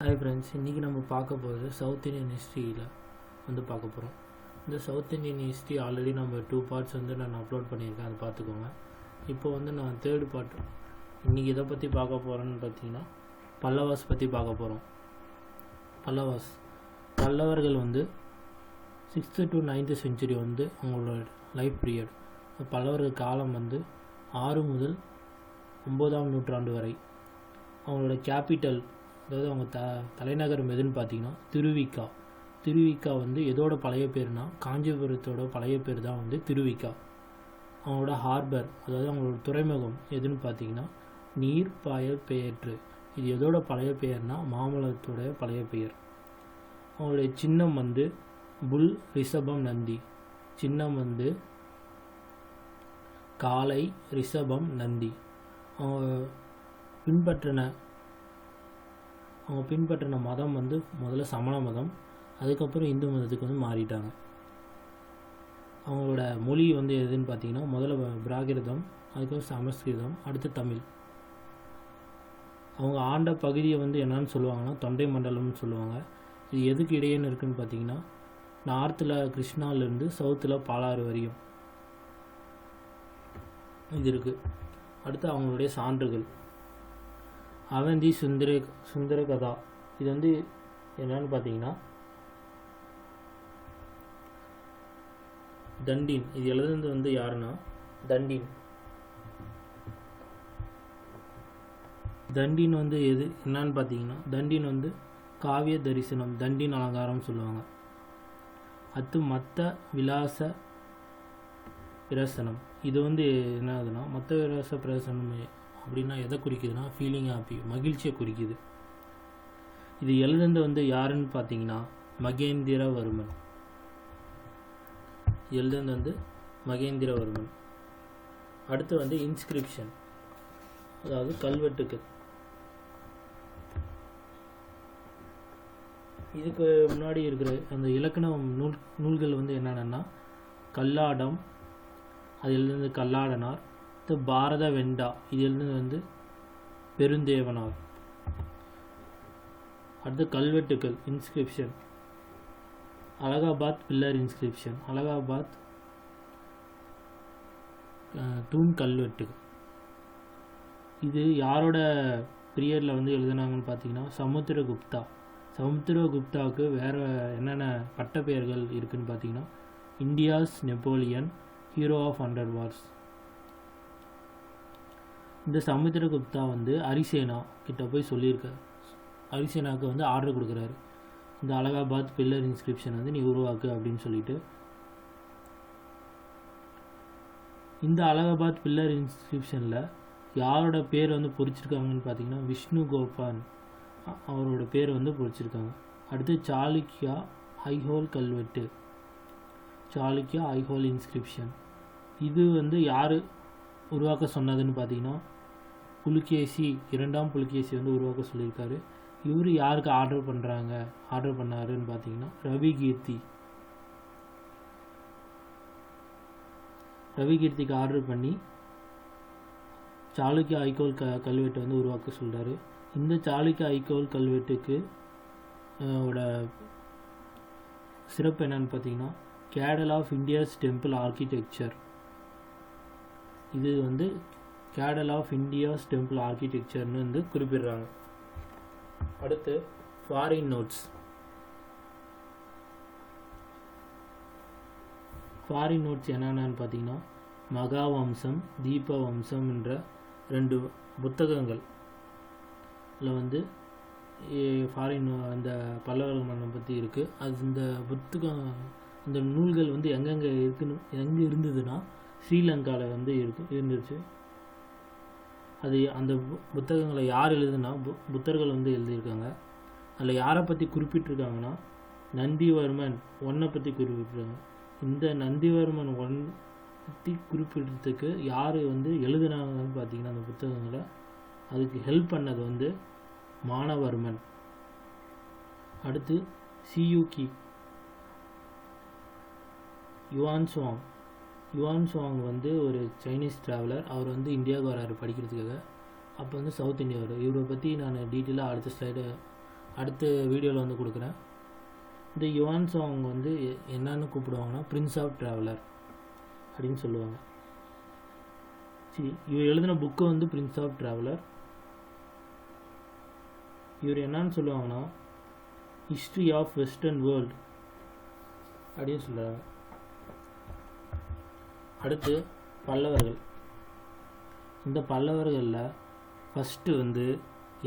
Hi friends இன்றைக்கி நம்ம பார்க்க போகிறது சவுத் இந்தியன் ஹிஸ்ட்ரியில் வந்து பார்க்க போகிறோம் இந்த சவுத் இந்தியன் ஹிஸ்ட்ரி ஆல்ரெடி நம்ம டூ பார்ட்ஸ் வந்து நான் அப்லோட் பண்ணியிருக்கேன் அதை பார்த்துக்கோங்க. இப்போ வந்து நான் தேர்ட் பார்ட் இன்றைக்கி எதை பற்றி பார்க்க போகிறேன்னு பார்த்தீங்கன்னா பல்லவாஸ் பற்றி பார்க்க போகிறோம் பல்லவாஸ் பல்லவர்கள் வந்து சிக்ஸ்த்து டு நைன்த்து செஞ்சுரி வந்து அவங்களோட லைஃப் பீரியட் பல்லவர்கள் காலம் வந்து ஆறு முதல் ஒம்போதாம் நூற்றாண்டு வரை அவங்களோட கேபிட்டல் அதாவது அவங்க த தலைநகரம் எதுன்னு பார்த்தீங்கன்னா திருவிக்கா. திருவிக்கா வந்து எதோட பழைய பேர்னா காஞ்சிபுரத்தோட பழைய பேர் தான் வந்து திருவிக்கா. அவங்களோட ஹார்பர் அதாவது அவங்களோட துறைமுகம் எதுன்னு பார்த்தீங்கன்னா நீர் பாயல் பெயற்று. இது எதோட பழைய பெயர்னா மாமல்லத்தோட பழைய பெயர். அவங்களுடைய சின்னம் வந்து புல் ரிஷபம் நந்தி. சின்னம் வந்து காலை ரிஷபம் நந்தி. அவங்க பின்பற்றின அவங்க பின்பற்றின மதம் வந்து முதல்ல சமண மதம் அதுக்கப்புறம் இந்து மதத்துக்கு வந்து மாறிட்டாங்க. அவங்களோட மொழி வந்து எதுன்னு பார்த்தீங்கன்னா முதல்ல பிராகிருதம் அதுக்கப்புறம் சமஸ்கிருதம் அடுத்து தமிழ். அவங்க ஆண்ட பகுதியை வந்து என்னன்னு சொல்லுவாங்கன்னா தொண்டை மண்டலம்னு சொல்லுவாங்க. இது எதுக்கு இடையேன்னு இருக்குன்னு பார்த்தீங்கன்னா நார்த்தில் கிருஷ்ணாலேருந்து சவுத்தில் பாலாறு வரையும் இது இருக்குது அடுத்து அவங்களுடைய சான்றுகள். அவந்தி சுந்தர சுந்தர கதா இது வந்து என்னன்னு பார்த்தீங்கன்னா தண்டின். இது எழுதுனது வந்து யாருன்னா? தண்டின். தண்டின் வந்து எது என்னன்னு பார்த்தீங்கன்னா தண்டின் வந்து காவிய தரிசனம் தண்டின் அலங்காரம் சொல்லுவாங்க. அத்து மத்த விலாச பிரசனம். இது வந்து என்ன ஆகுதுன்னா மத்த விலாச பிரசனம் அப்படின்னா எதை குறிக்குதுன்னா ஃபீலிங் ஹாப்பி மகிழ்ச்சியை குறிக்குது. இது எழுதுனது வந்து யாருன்னு பார்த்தீங்கன்னா மகேந்திரவர்மன். எழுதுனது வந்து மகேந்திரவர்மன். அடுத்து வந்து இன்ஸ்கிரிப்ஷன் அதாவது கல்வெட்டுக்கள். இதுக்கு முன்னாடி இருக்கிற அந்த இலக்கணம் நூல் நூல்கள் வந்து என்னென்னா கல்லாடம் அது கல்லாடனார் அடுத்து பாரத வெண்டா. இது வந்து பெருந்தேவனார். அடுத்து கல்வெட்டுக்கள் inscription Allahabad pillar inscription Allahabad தூண் கல்வெட்டு இது யாரோட பீரியடில் வந்து எழுதுனாங்கன்னு பார்த்தீங்கன்னா சமுத்திரகுப்தா. சமுத்திரகுப்தாவுக்கு வேறு என்னென்ன பட்டப்பெயர்கள் இருக்குன்னு பார்த்தீங்கன்னா India's Napoleon hero of hundred wars. இந்த சமுத்திரகுப்தா வந்து அரிசேனா கிட்ட போய் சொல்லியிருக்காரு. அரிசேனாவுக்கு வந்து ஆர்டர் கொடுக்குறாரு. இந்த அலகாபாத் பில்லர் இன்ஸ்கிரிப்ஷன் வந்து நீ உருவாக்கு அப்படின்னு சொல்லிட்டு. இந்த அலகாபாத் பில்லர் இன்ஸ்கிரிப்ஷனில் யாரோட பேர் வந்து பொறிச்சிருக்காங்கன்னு பார்த்தீங்கன்னா விஷ்ணு கோபான் அவரோட பேர் வந்து பொறிச்சிருக்காங்க. அடுத்து சாளுக்கியா ஐஹோல் கல்வெட்டு. சாளுக்கியா ஐஹோல் இன்ஸ்கிரிப்ஷன் இது வந்து யார் உருவாக்க சொன்னதுன்னு பார்த்தீங்கன்னா புலிகேசி இரண்டாம் புலிகேசி வந்து உருவாக்க சொல்லியிருக்காரு. இவர் யாருக்கு ஆர்டர் பண்ணுறாங்க ஆர்டர் பண்ணாருன்னு பார்த்தீங்கன்னா ரவி கீர்த்தி ரவி கீர்த்திக்கு ஆர்டர் பண்ணி சாளுக்கிய ஐகோல் க கல்வெட்டை வந்து உருவாக்க சொல்கிறாரு இந்த சாளுக்கிய ஐகோல் கல்வெட்டுக்கு ஓட சிறப்பு என்னன்னு பார்த்தீங்கன்னா cradle of India's temple architecture இது வந்து கேடல் ஆஃப் இந்தியாஸ் டெம்பிள் ஆர்கிடெக்சர்னு வந்து குறிப்பிடுறாங்க. அடுத்து ஃபாரின் நோட்ஸ் ஃபாரின் நோட்ஸ் என்னென்னு பார்த்தீங்கன்னா மகாவம்சம் தீபவம்சம் என்ற ரெண்டு புத்தகங்கள். இதில் வந்து ஃபாரின் அந்த பல்லவர்கள் மன்னம் பற்றி இருக்குது அது இந்த புத்தகம் இந்த நூல்கள் வந்து எங்கெங்கே இருக்குன்னு எங்கே இருந்ததுன்னா ஸ்ரீலங்காவில் வந்து இருக்கு இருந்துச்சு. அது அந்த பு- புத்தகங்களை யார் எழுதுனா பு புத்தர்கள் வந்து எழுதியிருக்காங்க. அதில் யாரை பற்றி குறிப்பிட்டிருக்காங்கன்னா நந்திவர்மன் ஒன்னை பற்றி குறிப்பிட்டிருக்காங்க. இந்த நந்திவர்மன் ஒன் பற்றி குறிப்பிட்டதுக்கு யார் வந்து எழுதுனாங்கன்னு பார்த்தீங்கன்னா அந்த புத்தகங்களை அதுக்கு ஹெல்ப் பண்ணது வந்து மானவர்மன் அடுத்து Siyuki Yuan Chwang. Yuan Chwang வந்து ஒரு சைனீஸ் ட்ராவலர் அவர் வந்து இந்தியாவுக்கு வராரு படிக்கிறதுக்காக. அப்போ வந்து சவுத் இந்தியா வரும் இவரை பற்றி நான் டீட்டெயிலாக அடுத்த ஸ்லைடு அடுத்த வீடியோவில் வந்து கொடுக்குறேன். இந்த யுவான் சுவாங் வந்து என்னன்னு கூப்பிடுவாங்கன்னா பிரின்ஸ் ஆஃப் ட்ராவலர் அப்படின்னு சொல்லுவாங்க. சரி இவர் எழுதின புக்கு வந்து பிரின்ஸ் ஆஃப் ட்ராவலர் இவர் என்னன்னு சொல்லுவாங்கன்னா ஹிஸ்ட்ரி ஆஃப் வெஸ்டர்ன் வேர்ல்ட் அப்படின்னு சொல்கிறாங்க அடுத்து பல்லவர்கள். இந்த பல்லவர்களில் ஃபஸ்ட்டு வந்து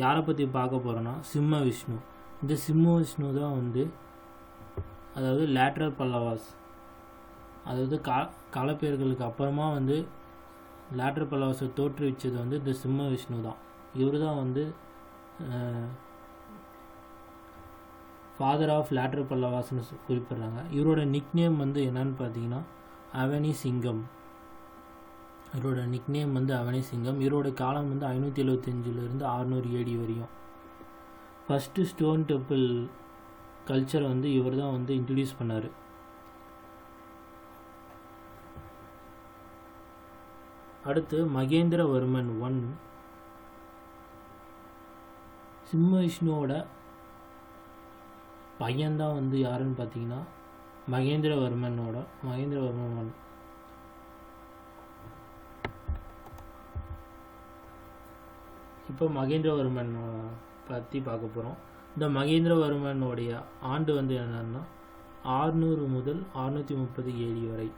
யாரை பற்றி பார்க்க போகிறோன்னா சிம்ம விஷ்ணு. இந்த சிம்ம விஷ்ணு தான் வந்து அதாவது லேட்ரல் பல்லவாஸ். அதாவது கா களப்பெயர்களுக்கு அப்புறமா வந்து லேட்ரல் பல்லவாஸை தோற்றுவிச்சது வந்து இந்த சிம்ம விஷ்ணு தான். இவர் தான் வந்து ஃபாதர் ஆஃப் லேட்ரல் பல்லவாஸ்னு குறிப்பிட்றாங்க. இவரோட நிக்நேம் வந்து என்னன்னு பார்த்தீங்கன்னா அவனி சிங்கம். இவரோட நிக்நேம் வந்து அவனி சிங்கம். இவரோட காலம் வந்து ஐநூற்றி எழுபத்தஞ்சிலேருந்து அறுநூறு ஏடி வரையும். ஃபஸ்ட்டு ஸ்டோன் டெம்பிள் கல்ச்சரை வந்து இவர் தான் வந்து இன்ட்ரடியூஸ் பண்ணார். அடுத்து மகேந்திரவர்மன் ஒன் சிம்ம விஷ்ணுவோட பையன்தான் வந்து யாருன்னு பார்த்தீங்கன்னா மகேந்திரவர்மனோட மகேந்திரவர்மன். இப்போ மகேந்திரவர்மன் பற்றி பார்க்க போகிறோம் இந்த மகேந்திரவர்மனுடைய ஆண்டு வந்து என்னன்னா ஆறுநூறு முதல் அறுநூற்றி முப்பது ஏடி வரை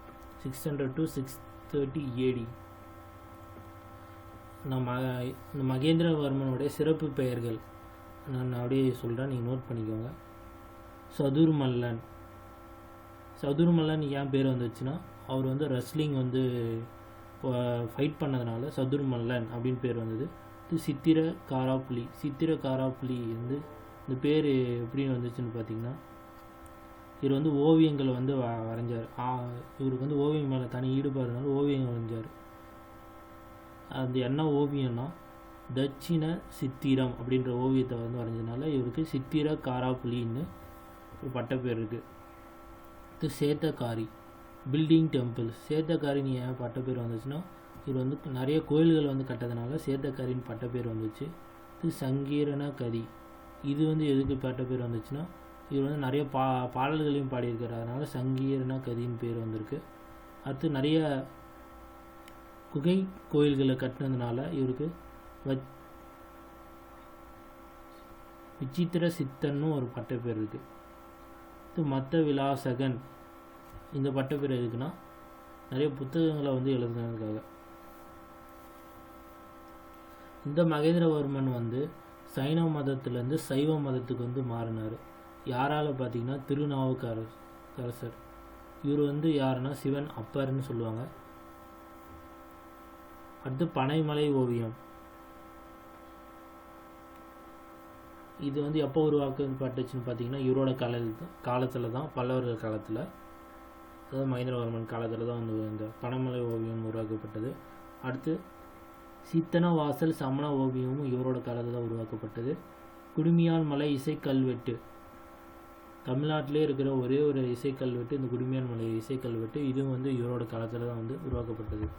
six hundred to six thirty AD நம்ம இந்த மகேந்திரவர்மனுடைய சிறப்பு பெயர்கள் நான் அப்படியே சொல்கிறேன் நீங்கள் நோட் பண்ணிக்கோங்க. சதுர்மல்லன். சதுர்மலன் ஏன் பேர் வந்துச்சுன்னா அவர் வந்து ரெஸ்லிங் வந்து ஃபைட் பண்ணதுனால சதுர்மல்லன் அப்படின்னு பேர் வந்தது. இது சித்திர காராப்புலி. சித்திர காராப்புலி வந்து இந்த பேர் எப்படி வந்துச்சுன்னு பார்த்தீங்கன்னா இவர் வந்து ஓவியங்களை வந்து வ- வரைஞ்சார். இவருக்கு வந்து ஓவியம் மேலே தனி ஈடுபாடுனால ஓவியம் வரைஞ்சார். அது என்ன ஓவியம்னா தட்சிண சித்திரம் அப்படின்ற ஓவியத்தை வந்து வரைஞ்சதுனால இவருக்கு சித்திர காராப்புலின்னு ஒரு பட்டப்பேர் இருக்குது இது சேத்தக்காரி பில்டிங் டெம்பிள் சேத்தக்காரின்னு ஏன் பட்டப்பேர் வந்துச்சுன்னா இவர் வந்து நிறைய கோயில்கள் வந்து கட்டதுனால சேத்தக்காரின்னு பட்டப்பேர் வந்துச்சு. இது சங்கீரண கதி. இது வந்து எதுக்கு பட்டப்பேர் வந்துச்சுன்னா இவர் வந்து நிறைய பா பாடல்களையும் பாடியிருக்காரு. அதனால் சங்கீரண கதின்னு பேர் வந்திருக்கு. அடுத்து நிறைய குகை கோயில்களை கட்டினதுனால இவருக்கு வச் விசித்திர சித்தன்னு ஒரு பட்டப்பேர் பேர் இருக்குது மற்ற விலாசகன். இந்த பட்டப்பேர் எதுக்குன்னா நிறைய புத்தகங்களை வந்து எழுதுனதுக்காக. இந்த மகேந்திரவர்மன் வந்து சைன மதத்துலேருந்து சைவ மதத்துக்கு வந்து மாறினார். யாரால் பார்த்தீங்கன்னா திருநாவுக்கரசர். இவர் வந்து யாருன்னா சிவன் அப்பர்னு சொல்லுவாங்க. அடுத்து பனைமலை ஓவியம். இது வந்து எப்போ உருவாக்கப்பட்டுச்சுன்னு பார்த்தீங்கன்னா இவரோட கால காலத்தில் தான் பல்லவர்கள் காலத்தில். அதாவது மகேந்திரவர்மன் காலத்தில் தான் வந்து இந்த பனைமலை ஓவியம் உருவாக்கப்பட்டது. அடுத்து சித்தன வாசல் சமண ஓவியமும் இவரோட காலத்தில் தான் உருவாக்கப்பட்டது. குடுமியான் மலை இசைக்கல்வெட்டு. தமிழ்நாட்டிலே இருக்கிற ஒரே ஒரு இசைக்கல்வெட்டு இந்த குடுமியான் மலை இசைக்கல்வெட்டு இதுவும் வந்து இவரோட காலத்தில் தான் வந்து உருவாக்கப்பட்டது.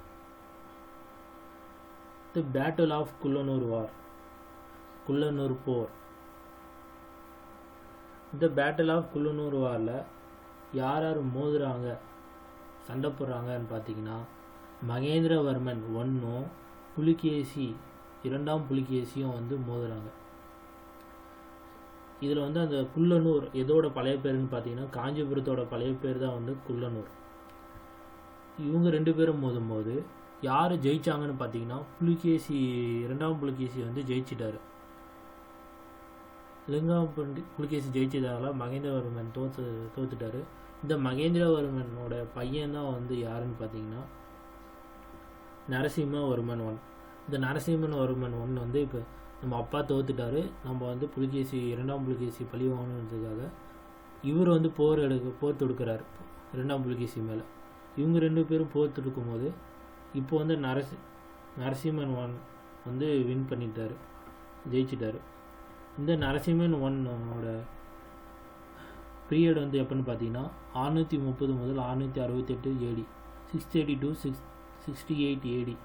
The battle of Kullanur war Kullanur போர். இந்த பேட்டில் ஆஃப் குள்ளனூர் வாரில் யார் யார் மோதுறாங்க சண்டை போடுறாங்கன்னு பார்த்தீங்கன்னா மகேந்திரவர்மன் ஒன்றும் புலிகேசி இரண்டாம் புலிகேசியும் வந்து மோதுறாங்க. இதில் வந்து அந்த குள்ளனூர் எதோட பழைய பேருன்னு பார்த்தீங்கன்னா காஞ்சிபுரத்தோட பழைய பேர் தான் வந்து குள்ளனூர். இவங்க ரெண்டு பேரும் மோதும்போது யார் ஜெயிச்சாங்கன்னு பார்த்தீங்கன்னா புலிகேசி இரண்டாம் புலிகேசி வந்து ஜெயிச்சிட்டாரு. லிங்கம் பண்டி புலிகேசி ஜெயிச்சதால மகேந்திரவர்மன் தோத்து தோத்துட்டாரு. இந்த மகேந்திரவர்மனோட பையன் தான் வந்து யாருன்னு பார்த்தீங்கன்னா நரசிம்மவர்மன் ஒன் இந்த நரசிம்மவர்மன் ஒன் வந்து இப்போ நம்ம அப்பா தோத்துட்டாரு. நம்ம வந்து புலிகேசி இரண்டாம் புலிகேசி பழி வாங்கணுன்றதுக்காக இவர் வந்து போர் எடுக்க போர் தொடுக்கிறார். இரண்டாம் புலிகேசி மேலே. இவங்க ரெண்டு பேரும் போர் தொடுக்கும் போது இப்போ வந்து நரசி நரசிம்மன் ஒன் வந்து வின் பண்ணிட்டார். ஜெயிச்சிட்டாரு. இந்த நரசிம்மன் ஒன்னோட பீரியட் வந்து எப்போன்னு பார்த்தீங்கன்னா ஆறுநூற்றி முப்பது முதல் ஆறுநூற்றி அறுபத்தெட்டு AD six thirty two six sixty eight AD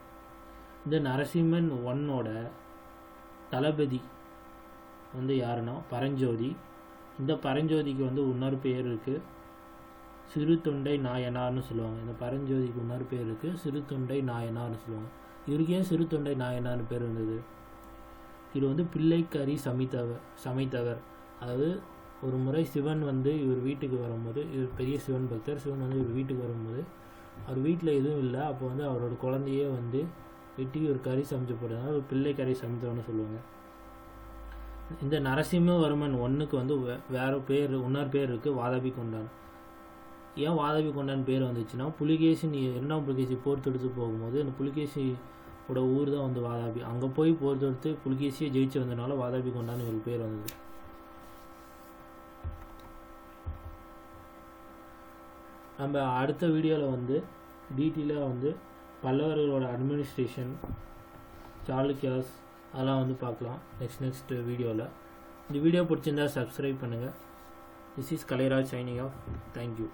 இந்த நரசிம்மன் ஒன்னோட தளபதி வந்து யாருன்னா? பரஞ்சோதி. இந்த பரஞ்சோதிக்கு வந்து இன்னொரு பேர் இருக்குது சிறு தொண்டை நாயனார்னு சொல்லுவாங்க. இந்த பரஞ்சோதிக்கு இன்னொரு பேர் இருக்குது சிறு தொண்டை நாயனார்னு சொல்லுவாங்க. இவருக்கு ஏன் சிறு தொண்டை நாயனார்னு பேர் இருந்தது இது வந்து பிள்ளைக்கறி சமைத்தவர் சமைத்தவர். அதாவது ஒரு முறை சிவன் வந்து இவர் வீட்டுக்கு வரும்போது இவர் பெரிய சிவன் பக்தர் சிவன் வந்து இவர் வீட்டுக்கு வரும்போது அவர் வீட்டில் எதுவும் இல்லை. அப்போ வந்து அவரோட குழந்தையே வந்து வெட்டி ஒரு கறி சமைச்சு போடுறதுனால ஒரு பிள்ளை கறி சமைத்தவர்னு சொல்லுவாங்க. இந்த நரசிம்மவர்மன் ஒன்றுக்கு வந்து வே- வேற பேர் இன்னொரு பேர் இருக்குது வாதாபி கொண்டான். ஏன் வாதாபி கொண்டான் பேர் வந்துச்சுன்னா புலிகேசி நீ இரண்டாம் புலிகேசி போர் தொடுத்து போகும்போது அந்த புலிகேசியோட ஊர் தான் வந்து வாதாபி. அங்கே போய் போர் தொடுத்து புலிகேசியை ஜெயிச்சு வந்ததுனால வாதாபி கொண்டான்னு ஒரு பேர் வந்தது. நம்ம அடுத்த வீடியோவில் வந்து டீட்டெயிலாக வந்து பல்லவர்களோட அட்மினிஸ்ட்ரேஷன் சாளுக்கியாஸ் அதெல்லாம் வந்து பார்க்கலாம். நெக்ஸ்ட் நெக்ஸ்ட் வீடியோவில் இந்த வீடியோ பிடிச்சிருந்தா சப்ஸ்கிரைப் பண்ணுங்கள் this is Kalairaj signing off thank you